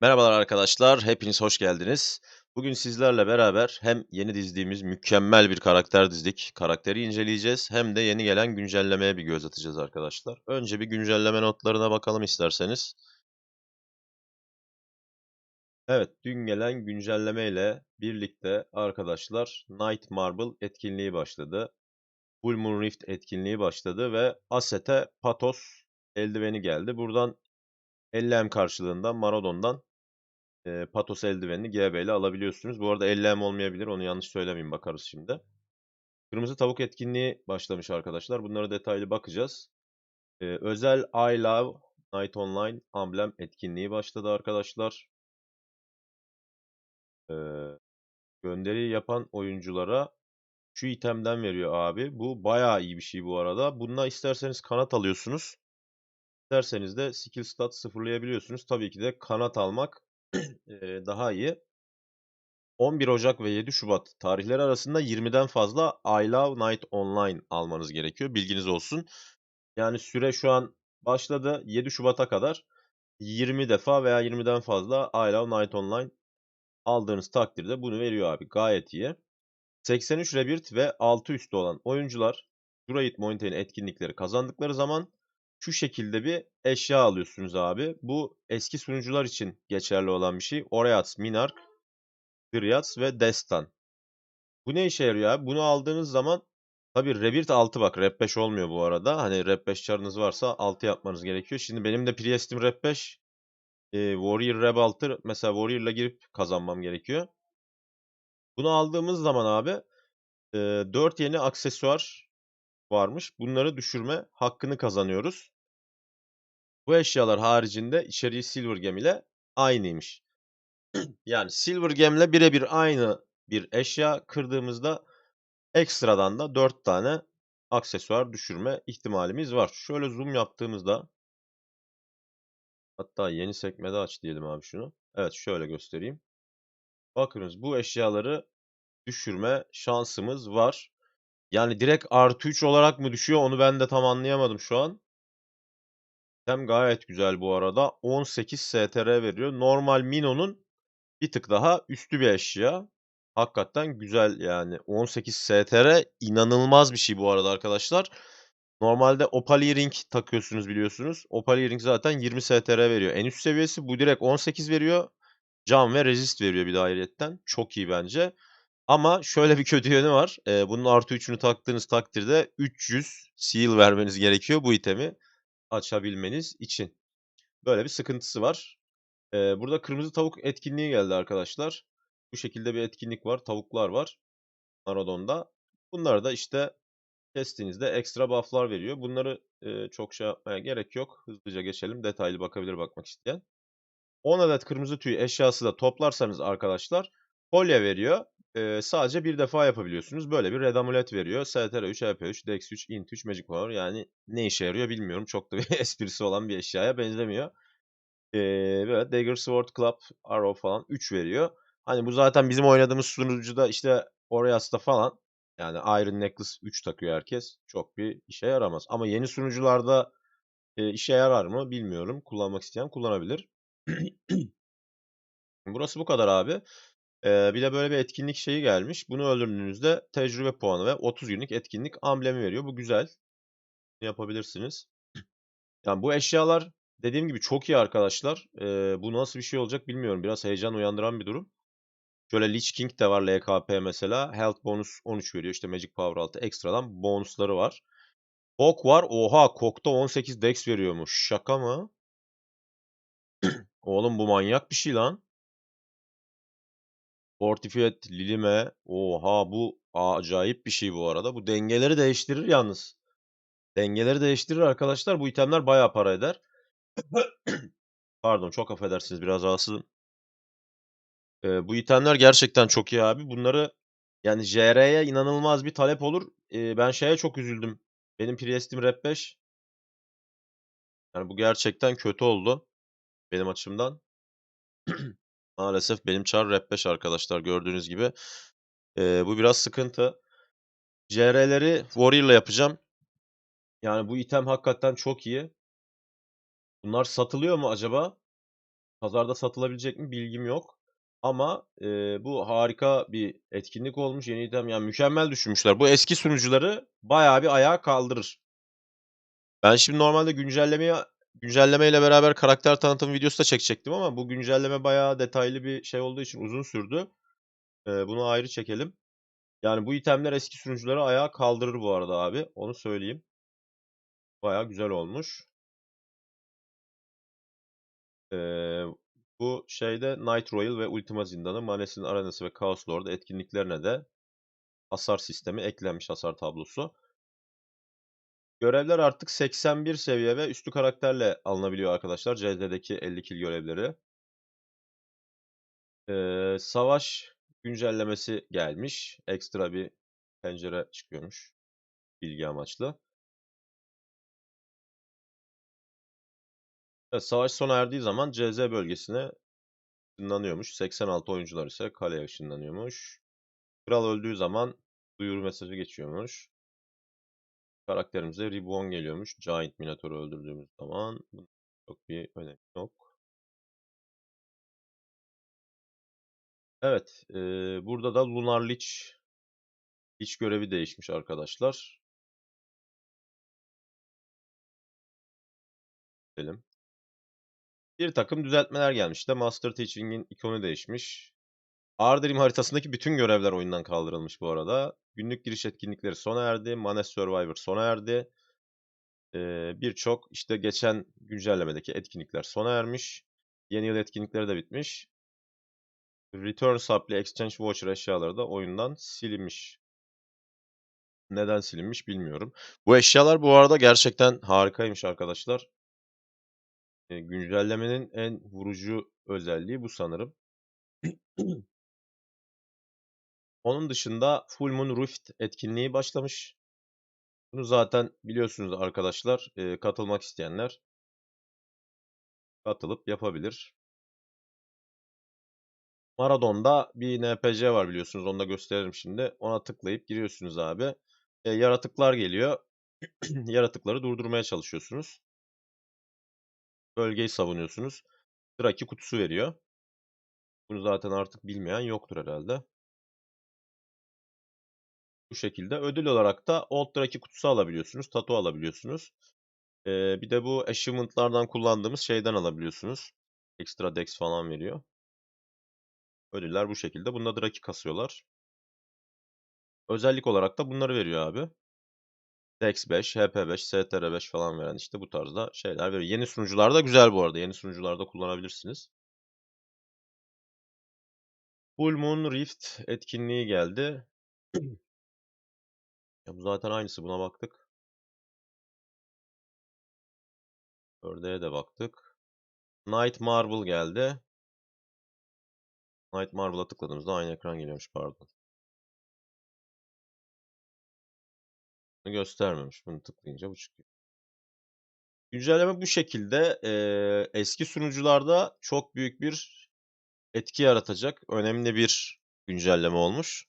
Merhabalar arkadaşlar, hepiniz hoş geldiniz. Bugün sizlerle beraber hem yeni dizdiğimiz mükemmel bir karakter dizdik, karakteri inceleyeceğiz hem de yeni gelen güncellemeye bir göz atacağız arkadaşlar. Önce bir güncelleme notlarına bakalım isterseniz. Evet, dün gelen güncelleme ile birlikte arkadaşlar Night Marble etkinliği başladı. Full Moon Rift etkinliği başladı ve Asset'e Patos eldiveni geldi. Buradan 50M karşılığında Maradon'dan Eee, Patos eldivenini GB ile alabiliyorsunuz. Bu arada 50M olmayabilir. Onu yanlış söylemeyeyim. Bakarız şimdi. Kırmızı tavuk etkinliği başlamış arkadaşlar. Bunlara detaylı bakacağız. Eee, özel I Love Night Online amblem etkinliği başladı arkadaşlar. Eee, gönderi yapan oyunculara şu itemden veriyor abi. Bu bayağı iyi bir şey bu arada. Bununla isterseniz kanat alıyorsunuz. İsterseniz de skill stat sıfırlayabiliyorsunuz. Tabii ki de kanat almak daha iyi. 11 Ocak ve 7 Şubat tarihleri arasında 20'den fazla I Love Night Online almanız gerekiyor. Bilginiz olsun. Yani süre şu an başladı. 7 Şubat'a kadar 20 defa veya 20'den fazla I Love Night Online aldığınız takdirde bunu veriyor abi. Gayet iyi. 83 Rebirth ve 6 üstü olan oyuncular Druid Mountain etkinlikleri kazandıkları zaman şu şekilde bir eşya alıyorsunuz abi. Bu eski sunucular için geçerli olan bir şey. Oreats, Minark, Dryas ve Destan. Bu ne işe yarıyor abi? Bunu aldığınız zaman tabii Rebirth 6 bak Rep 5 olmuyor bu arada. Hani Rep 5 çarınız varsa 6 yapmanız gerekiyor. Şimdi benim de Priest'im Rep 5. E, Warrior Rep 6 mesela Warrior'la girip kazanmam gerekiyor. Bunu aldığımız zaman abi e, 4 yeni aksesuar varmış. Bunları düşürme hakkını kazanıyoruz. Bu eşyalar haricinde içeriği Silver Gem ile aynıymış. yani Silver Gem ile birebir aynı bir eşya kırdığımızda ekstradan da 4 tane aksesuar düşürme ihtimalimiz var. Şöyle zoom yaptığımızda hatta yeni sekmede aç diyelim abi şunu. Evet şöyle göstereyim. Bakınız bu eşyaları düşürme şansımız var. Yani direkt artı 3 olarak mı düşüyor onu ben de tam anlayamadım şu an. Hem gayet güzel bu arada. 18 STR veriyor. Normal Mino'nun bir tık daha üstü bir eşya. Hakikaten güzel yani. 18 STR inanılmaz bir şey bu arada arkadaşlar. Normalde Opal Earring takıyorsunuz biliyorsunuz. Opal Earring zaten 20 STR veriyor. En üst seviyesi bu direkt 18 veriyor. Can ve resist veriyor bir de ayrıyetten. Çok iyi bence. Ama şöyle bir kötü yönü var. Ee, bunun artı 3'ünü taktığınız takdirde 300 seal vermeniz gerekiyor bu itemi açabilmeniz için. Böyle bir sıkıntısı var. Ee, burada kırmızı tavuk etkinliği geldi arkadaşlar. Bu şekilde bir etkinlik var. Tavuklar var. Maradon'da. Bunlar da işte kestiğinizde ekstra buff'lar veriyor. Bunları e, çok şey yapmaya gerek yok. Hızlıca geçelim. Detaylı bakabilir bakmak isteyen. 10 adet kırmızı tüy eşyası da toplarsanız arkadaşlar kolye veriyor. E, sadece bir defa yapabiliyorsunuz. Böyle bir red amulet veriyor. STR 3, EP 3, Dex 3, Int 3, Magic Power. Yani ne işe yarıyor bilmiyorum. Çok da bir esprisi olan bir eşyaya benzemiyor. E, böyle Dagger Sword Club, Arrow falan 3 veriyor. Hani bu zaten bizim oynadığımız sunucuda işte Orias'ta falan yani Iron Necklace 3 takıyor herkes. Çok bir işe yaramaz. Ama yeni sunucularda e, işe yarar mı bilmiyorum. Kullanmak isteyen kullanabilir. Burası bu kadar abi. Ee, bir de böyle bir etkinlik şeyi gelmiş. Bunu öldürdüğünüzde tecrübe puanı ve 30 günlük etkinlik amblemi veriyor. Bu güzel. Yapabilirsiniz. Yani bu eşyalar dediğim gibi çok iyi arkadaşlar. Ee, bu nasıl bir şey olacak bilmiyorum. Biraz heyecan uyandıran bir durum. Şöyle Lich King de var LKP mesela. Health bonus 13 veriyor. İşte Magic Power 6 ekstradan bonusları var. Kok var. Oha Kok'ta 18 dex veriyormuş. Şaka mı? Oğlum bu manyak bir şey lan. Fortified Lilime. Oha bu acayip bir şey bu arada. Bu dengeleri değiştirir yalnız. Dengeleri değiştirir arkadaşlar. Bu itemler bayağı para eder. Pardon çok affedersiniz biraz rahatsızım. Ee, bu itemler gerçekten çok iyi abi. Bunları yani JR'ye inanılmaz bir talep olur. Ee, ben şeye çok üzüldüm. Benim Priest'im Rep 5. Yani bu gerçekten kötü oldu. Benim açımdan. Maalesef benim çar Rep 5 arkadaşlar gördüğünüz gibi. Ee, bu biraz sıkıntı. JR'leri Warrior'la yapacağım. Yani bu item hakikaten çok iyi. Bunlar satılıyor mu acaba? Pazarda satılabilecek mi bilgim yok. Ama eee, bu harika bir etkinlik olmuş. Yeni item yani mükemmel düşünmüşler. Bu eski sunucuları bayağı bir ayağa kaldırır. Ben şimdi normalde güncellemeye güncellemeyle beraber karakter tanıtım videosu da çekecektim ama bu güncelleme bayağı detaylı bir şey olduğu için uzun sürdü. Eee, bunu ayrı çekelim. Yani bu itemler eski sunucuları ayağa kaldırır bu arada abi. Onu söyleyeyim. Bayağı güzel olmuş. Eee, bu şeyde Night Royal ve Ultima Zindanı, Manes'in Arenası ve Chaos Lord etkinliklerine de hasar sistemi eklenmiş hasar tablosu. Görevler artık 81 seviye ve üstü karakterle alınabiliyor arkadaşlar. CZ'deki 50 kill görevleri. Eee, savaş güncellemesi gelmiş. Ekstra bir pencere çıkıyormuş. Bilgi amaçlı. Evet, savaş sona erdiği zaman CZ bölgesine ışınlanıyormuş. 86 oyuncular ise kaleye ışınlanıyormuş. Kral öldüğü zaman duyuru mesajı geçiyormuş. Karakterimize Ribbon geliyormuş. Giant Minotaur'u öldürdüğümüz zaman. Çok bir önemi yok. Evet. eee, burada da Lunar Lich Lich görevi değişmiş arkadaşlar. Gidelim. Bir takım düzeltmeler gelmiş. İşte Master Teaching'in ikonu değişmiş. Ardrim haritasındaki bütün görevler oyundan kaldırılmış bu arada. Günlük giriş etkinlikleri sona erdi. Manes Survivor sona erdi. Birçok işte geçen güncellemedeki etkinlikler sona ermiş. Yeni yıl etkinlikleri de bitmiş. Return Supply Exchange Voucher eşyaları da oyundan silinmiş. Neden silinmiş bilmiyorum. Bu eşyalar bu arada gerçekten harikaymış arkadaşlar. Ee, güncellemenin en vurucu özelliği bu sanırım. Onun dışında Full Moon Rift etkinliği başlamış. Bunu zaten biliyorsunuz arkadaşlar. Ee, katılmak isteyenler katılıp yapabilir. Maradon'da bir NPC var biliyorsunuz. Onu da gösteririm şimdi. Ona tıklayıp giriyorsunuz abi. E, yaratıklar geliyor. Yaratıkları durdurmaya çalışıyorsunuz. Bölgeyi savunuyorsunuz. Draki kutusu veriyor. Bunu zaten artık bilmeyen yoktur herhalde. Bu şekilde. Ödül olarak da Old Draki kutusu alabiliyorsunuz. Tatu alabiliyorsunuz. Ee, bir de bu achievement'lardan kullandığımız şeyden alabiliyorsunuz. Extra Dex falan veriyor. Ödüller bu şekilde. Bunda Draki kasıyorlar. Özellik olarak da bunları veriyor abi. Dex 5, HP 5, STR 5 falan veren işte bu tarzda şeyler veriyor. Yeni sunucularda güzel bu arada. Yeni sunucularda kullanabilirsiniz. Full Moon Rift etkinliği geldi. Ya bu zaten aynısı buna baktık. Ördeğe de baktık. Night Marble geldi. Night Marble'a tıkladığımızda aynı ekran geliyormuş pardon. Bunu göstermemiş. Bunu tıklayınca bu çıkıyor. Güncelleme bu şekilde. Ee, eski sunucularda çok büyük bir etki yaratacak. Önemli bir güncelleme olmuş.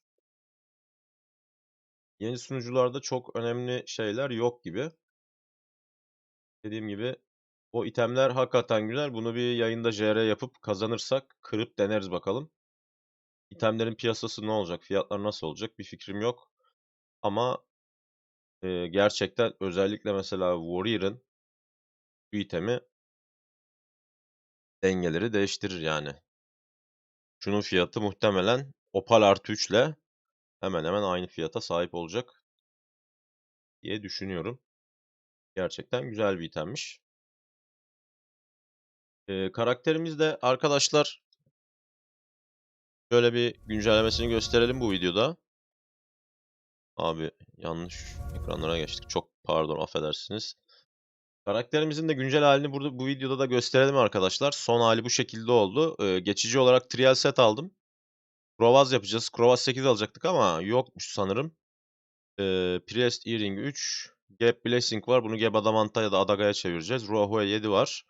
Yeni sunucularda çok önemli şeyler yok gibi. Dediğim gibi o itemler hakikaten güzel. Bunu bir yayında JR yapıp kazanırsak kırıp deneriz bakalım. İtemlerin piyasası ne olacak? Fiyatlar nasıl olacak? Bir fikrim yok. Ama e, gerçekten özellikle mesela Warrior'ın bu itemi dengeleri değiştirir yani. Şunun fiyatı muhtemelen Opal artı 3 ile hemen hemen aynı fiyata sahip olacak diye düşünüyorum. Gerçekten güzel bir itemmiş. Ee, karakterimiz de arkadaşlar şöyle bir güncellemesini gösterelim bu videoda. Abi yanlış ekranlara geçtik. Çok pardon affedersiniz. Karakterimizin de güncel halini burada bu videoda da gösterelim arkadaşlar. Son hali bu şekilde oldu. Ee, geçici olarak trial set aldım. Krovaz yapacağız. Krovaz 8 alacaktık ama yokmuş sanırım. Ee, Priest Earring 3. Gap Blessing var. Bunu Gap Adamant'a ya da Adaga'ya çevireceğiz. Ruahue 7 var.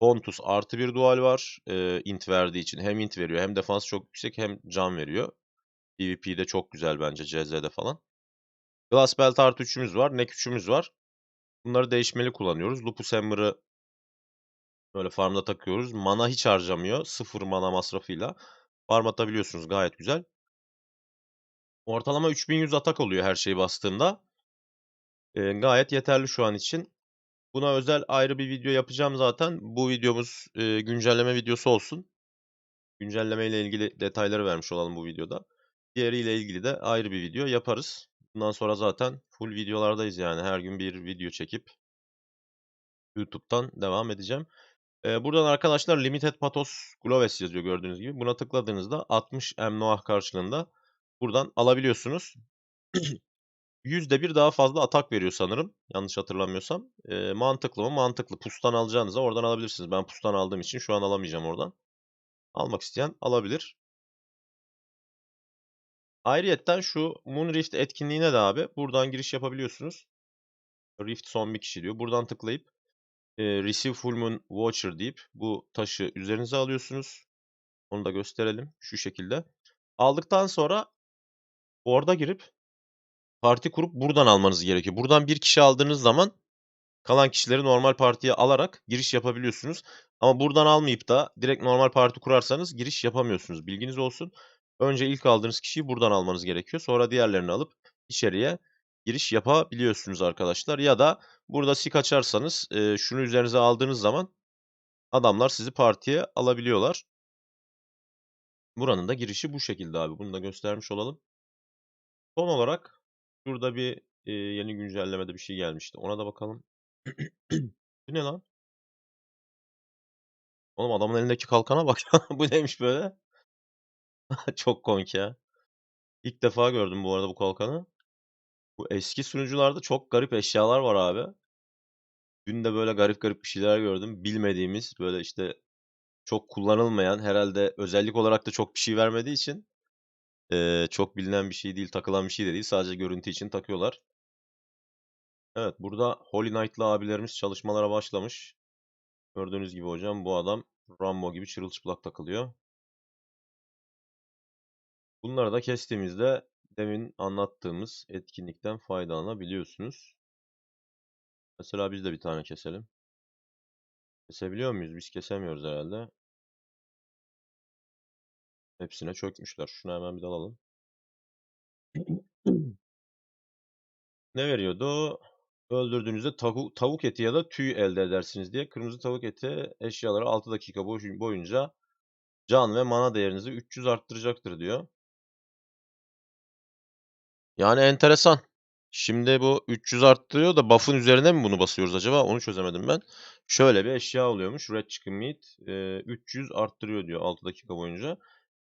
Pontus artı bir dual var. Ee, int verdiği için. Hem int veriyor hem defans çok yüksek hem can veriyor. PvP'de çok güzel bence CZ'de falan. Glass Belt artı 3'ümüz var. Neck 3'ümüz var. Bunları değişmeli kullanıyoruz. Lupus Hammer'ı Böyle farmda takıyoruz. Mana hiç harcamıyor. Sıfır mana masrafıyla. Farm atabiliyorsunuz. Gayet güzel. Ortalama 3100 atak oluyor her şeyi bastığımda. Ee, gayet yeterli şu an için. Buna özel ayrı bir video yapacağım zaten. Bu videomuz e, güncelleme videosu olsun. Güncelleme ile ilgili detayları vermiş olalım bu videoda. Diğeriyle ilgili de ayrı bir video yaparız. Bundan sonra zaten full videolardayız yani. Her gün bir video çekip YouTube'dan devam edeceğim. Buradan arkadaşlar Limited Patos Gloves yazıyor gördüğünüz gibi. Buna tıkladığınızda 60 M karşılığında buradan alabiliyorsunuz. %1 daha fazla atak veriyor sanırım. Yanlış hatırlamıyorsam. Ee, mantıklı mı? Mantıklı. Pustan alacağınıza oradan alabilirsiniz. Ben pustan aldığım için şu an alamayacağım oradan. Almak isteyen alabilir. Ayrıyetten şu Moon Rift etkinliğine de abi buradan giriş yapabiliyorsunuz. Rift son bir kişi diyor. Buradan tıklayıp e, Receive Full Moon Watcher deyip bu taşı üzerinize alıyorsunuz. Onu da gösterelim şu şekilde. Aldıktan sonra orada girip parti kurup buradan almanız gerekiyor. Buradan bir kişi aldığınız zaman kalan kişileri normal partiye alarak giriş yapabiliyorsunuz. Ama buradan almayıp da direkt normal parti kurarsanız giriş yapamıyorsunuz. Bilginiz olsun. Önce ilk aldığınız kişiyi buradan almanız gerekiyor. Sonra diğerlerini alıp içeriye giriş yapabiliyorsunuz arkadaşlar. Ya da burada sik açarsanız e, şunu üzerinize aldığınız zaman adamlar sizi partiye alabiliyorlar. Buranın da girişi bu şekilde abi. Bunu da göstermiş olalım. Son olarak şurada bir e, yeni güncellemede bir şey gelmişti. Ona da bakalım. Bu ne lan? Oğlum adamın elindeki kalkana bak. bu neymiş böyle? Çok komik ya. İlk defa gördüm bu arada bu kalkanı. Bu eski sunucularda çok garip eşyalar var abi. Dün de böyle garip garip bir şeyler gördüm. Bilmediğimiz böyle işte çok kullanılmayan herhalde özellik olarak da çok bir şey vermediği için eee, çok bilinen bir şey değil, takılan bir şey de değil. Sadece görüntü için takıyorlar. Evet burada Holy Knight'lı abilerimiz çalışmalara başlamış. Gördüğünüz gibi hocam bu adam Rambo gibi çırılçıplak takılıyor. Bunları da kestiğimizde demin anlattığımız etkinlikten faydalanabiliyorsunuz. Mesela biz de bir tane keselim. Kesebiliyor muyuz? Biz kesemiyoruz herhalde. Hepsine çökmüşler. Şunu hemen bir de alalım. Ne veriyordu? Öldürdüğünüzde tavuk, tavuk eti ya da tüy elde edersiniz diye. Kırmızı tavuk eti eşyaları 6 dakika boy- boyunca can ve mana değerinizi 300 arttıracaktır diyor. Yani enteresan. Şimdi bu 300 arttırıyor da buff'ın üzerine mi bunu basıyoruz acaba? Onu çözemedim ben. Şöyle bir eşya oluyormuş. Red Chicken Meat e, 300 arttırıyor diyor 6 dakika boyunca.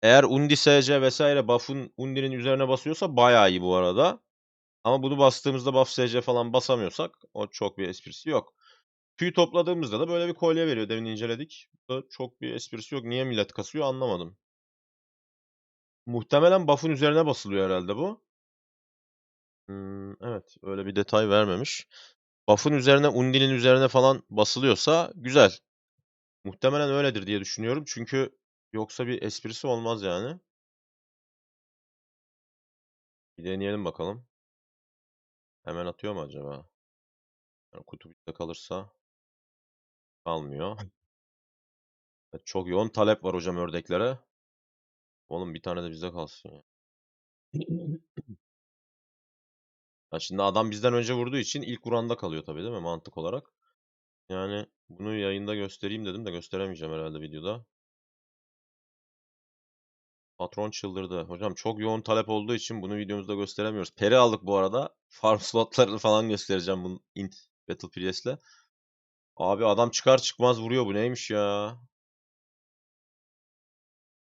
Eğer Undi SC vesaire buff'ın Undi'nin üzerine basıyorsa bayağı iyi bu arada. Ama bunu bastığımızda buff SC falan basamıyorsak o çok bir esprisi yok. Tüy topladığımızda da böyle bir kolye veriyor. Demin inceledik. Bu da çok bir esprisi yok. Niye millet kasıyor anlamadım. Muhtemelen buff'ın üzerine basılıyor herhalde bu. Hmm, evet öyle bir detay vermemiş. Buff'ın üzerine Undi'nin üzerine falan basılıyorsa güzel. Muhtemelen öyledir diye düşünüyorum. Çünkü yoksa bir esprisi olmaz yani. Bir deneyelim bakalım. Hemen atıyor mu acaba? Yani kutu bitte kalırsa kalmıyor. Evet, çok yoğun talep var hocam ördeklere. Oğlum bir tane de bizde kalsın ya. Ya şimdi adam bizden önce vurduğu için ilk vuranda kalıyor tabii değil mi mantık olarak? Yani bunu yayında göstereyim dedim de gösteremeyeceğim herhalde videoda. Patron çıldırdı. Hocam çok yoğun talep olduğu için bunu videomuzda gösteremiyoruz. Peri aldık bu arada. Farm slotlarını falan göstereceğim bunun int Battle Priest'le. Abi adam çıkar çıkmaz vuruyor. Bu neymiş ya?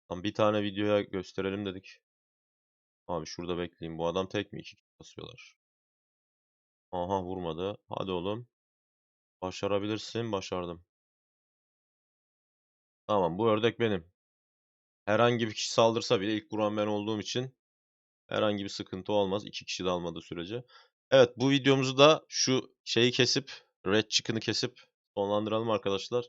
Tam bir tane videoya gösterelim dedik. Abi şurada bekleyin. Bu adam tek mi? İki kişi basıyorlar. Aha vurmadı. Hadi oğlum. Başarabilirsin. Başardım. Tamam bu ördek benim. Herhangi bir kişi saldırsa bile ilk vuran ben olduğum için herhangi bir sıkıntı olmaz. İki kişi de almadığı sürece. Evet bu videomuzu da şu şeyi kesip Red Chicken'ı kesip sonlandıralım arkadaşlar.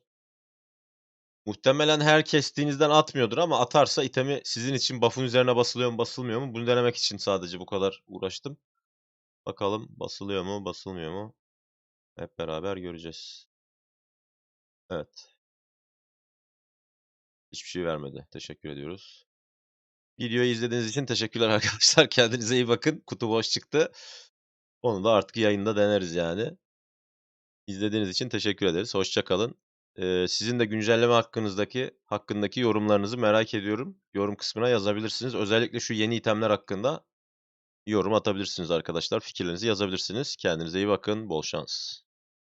Muhtemelen her kestiğinizden atmıyordur ama atarsa itemi sizin için buff'un üzerine basılıyor mu basılmıyor mu? Bunu denemek için sadece bu kadar uğraştım. Bakalım basılıyor mu basılmıyor mu? Hep beraber göreceğiz. Evet. Hiçbir şey vermedi. Teşekkür ediyoruz. Videoyu izlediğiniz için teşekkürler arkadaşlar. Kendinize iyi bakın. Kutu boş çıktı. Onu da artık yayında deneriz yani. İzlediğiniz için teşekkür ederiz. Hoşça kalın. Ee, sizin de güncelleme hakkınızdaki hakkındaki yorumlarınızı merak ediyorum. Yorum kısmına yazabilirsiniz. Özellikle şu yeni itemler hakkında yorum atabilirsiniz arkadaşlar. Fikirlerinizi yazabilirsiniz. Kendinize iyi bakın. Bol şans.